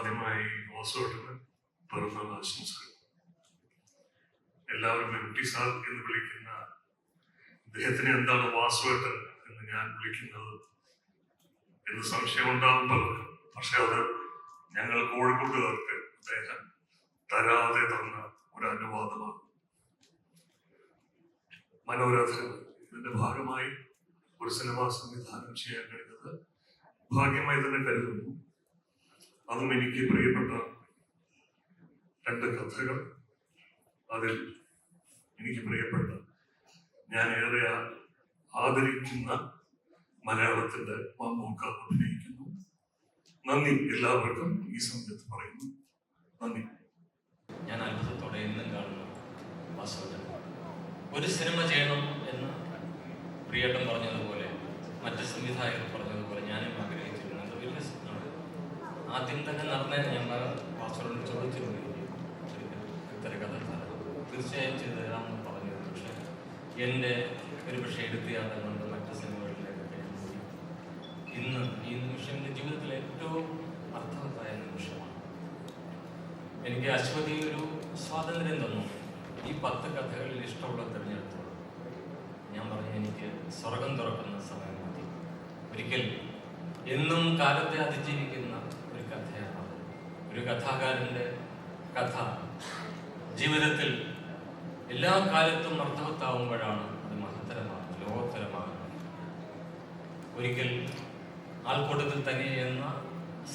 ആദ്യമായി ഓസോട്ടിന് പിറന്നാൾ ആശംസകൾ. എല്ലാവരും എം ടി സാർ എന്ന് വിളിക്കുന്ന അദ്ദേഹത്തിന് എന്താണ് വാസുവേട്ടൻ എന്ന് ഞാൻ വിളിക്കുന്നത് എന്ന് സംശയമുണ്ടാകും പലർക്കും. പക്ഷെ അത് ഞങ്ങൾ കോഴിക്കോട്ടുകാർക്ക് അദ്ദേഹം തരാതെ തന്ന ഒരു അനുവാദമാണ്. മനോരഥകൾ ഇതിന്റെ ഭാഗമായി ഒരു സിനിമ സംവിധാനം ചെയ്യാൻ കഴിഞ്ഞത് ഭാഗ്യമായി തന്നെ കരുതുന്നു. അതും എനിക്ക് പ്രിയപ്പെട്ട രണ്ട് കഥകൾ. അതിൽ എനിക്ക് പ്രിയപ്പെട്ട ഞാൻ ഏറെ ആദരിക്കുന്ന മലയാളത്തിന്റെ മമ്മൂക്ക അഭിനയിക്കുന്നു. നന്ദി എല്ലാവർക്കും ഈ സമയത്ത് പറയുന്നു. നന്ദി. ഞാൻ അത്ഭുതത്തോടെ എന്നും കാണുന്നു ഒരു സിനിമ ചെയ്യണം എന്ന് പ്രിയേട്ടൻ പറഞ്ഞതുപോലെ മറ്റ് സംവിധായകർ പറഞ്ഞതുപോലെ ഞാനും ആഗ്രഹിച്ചിരുന്നു വലിയ ആദ്യം തന്നെ നടന്ന ഞാൻ വാസുദേവനോട് ചോദിച്ചിരുന്നു ഇത്തരം കഥ തീർച്ചയായും ചെയ്തു തരാമെന്ന് പറഞ്ഞു. പക്ഷെ എന്റെ ഒരു പക്ഷേ എടുത്തിയാതെ കൊണ്ട് മറ്റ് സിനിമകളിലേക്കൊക്കെ ഇന്ന് ഈ നിമിഷം എന്റെ ജീവിതത്തിലെ ഏറ്റവും അർത്ഥവത്തായ നിമിഷമാണ്. എനിക്ക് അശ്വതി ഒരു സ്വാതന്ത്ര്യം തന്നു. ഈ പത്ത് കഥകളിൽ ഇഷ്ടമുള്ള തിരഞ്ഞെടുത്തോളൂ. ഞാൻ പറഞ്ഞു എനിക്ക് സ്വർഗം തുറക്കുന്ന സമയം മതി. ഒരിക്കൽ എന്നും കാലത്തെ അതിജീവിക്കുന്ന ഒരു കഥാകാരന്റെ കഥ. ജീവിതത്തിൽ എല്ലാ കാലത്തും അർത്ഥവത്താവുമ്പോഴാണ് അത് മഹത്തരമാകുന്നത് ലോകോത്തരമാകുന്നത്. ഒരിക്കൽ ആൾക്കൂട്ടത്തിൽ തനി എന്ന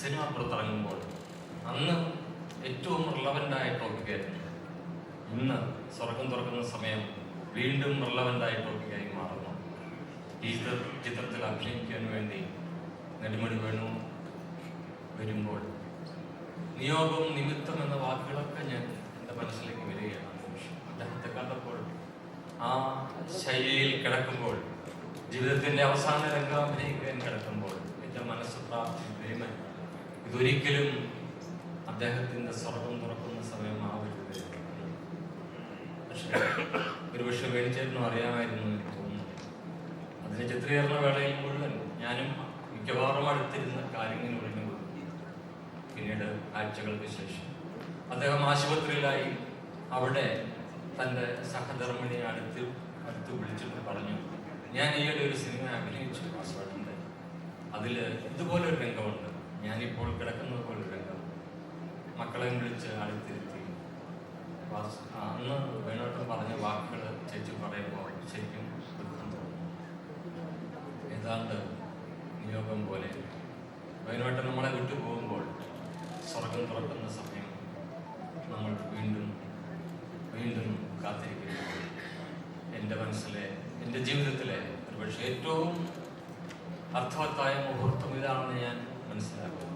സിനിമ പുറത്തിറങ്ങുമ്പോൾ അന്ന് ഏറ്റവും റിലവന്റായ ടോപ്പിക്കായിരുന്നു ഇന്ന് സ്വർഗം തുറക്കുന്ന സമയം വീണ്ടും റിലവന്റായ ടോപ്പിക്കായി മാറുന്നു. ഈ ചിത്ര- ചിത്രത്തിൽ അഭിനയിക്കാൻ നിയോഗം നിമിത്തം എന്ന വാക്കുകളൊക്കെ ഞാൻ എന്റെ മനസ്സിലേക്ക് വരികയാണ്. അദ്ദേഹത്തെ കണ്ടപ്പോൾ ആ ശൈലിയിൽ കിടക്കുമ്പോൾ ജീവിതത്തിന്റെ അവസാന രംഗം അഭിനയിക്കാൻ കിടക്കുമ്പോൾ എന്റെ മനസ്സ് പ്രാപ്തി പ്രാർത്ഥിക്കുകയും ഇതൊരിക്കലും അദ്ദേഹത്തിന്റെ സ്വർഗം തുറക്കുന്ന സമയമാവരുത്. പക്ഷേ ഒരുപക്ഷെ വേണിച്ചേട്ടനും അറിയാമായിരുന്നു എനിക്ക് തോന്നുന്നു. അതിന് ചിത്രീകരണ വേളയിൽ മുഴുവൻ ഞാനും മിക്കവാറും അടുത്തിരുന്ന കാര്യങ്ങൾ ഒഴിഞ്ഞു പിന്നീട് ആഴ്ചകൾക്ക് ശേഷം. അദ്ദേഹം ആശുപത്രിയിലായി അവിടെ തന്റെ സഹധർമ്മിണിയെ അടുത്ത് അടുത്ത് വിളിച്ചിട്ട് പറഞ്ഞു ഞാൻ ഈയിടെ ഒരു സിനിമ അഭിനയിച്ചു വാസുവേട്ടന്റെ അതിൽ ഇതുപോലെ ഒരു രംഗമുണ്ട്. ഞാനിപ്പോൾ കിടക്കുന്നത് പോലെ ഒരു രംഗം. മക്കളെ വിളിച്ച് അടുത്തിരുത്തി. അന്ന് വേണോട്ടം പറഞ്ഞ വാക്കുകൾ ചേച്ചി പറയുമ്പോൾ ശരിക്കും ദുഃഖം തോന്നുന്നു ഏതാണ്ട് നിയോഗം പോലെ. വേണോട്ടം നമ്മളെ വിട്ടു പോകുമ്പോൾ സ്വർഗം തുറക്കുന്ന സമയം നമ്മൾ വീണ്ടും വീണ്ടും കാത്തിരിക്കുന്നു. എന്റെ മനസ്സിലെ എന്റെ ജീവിതത്തിലെ ഒരുപക്ഷെ ഏറ്റവും അർത്ഥവത്തായ മുഹൂർത്തം ഇതാണെന്ന് ഞാൻ മനസ്സിലാക്കുന്നു.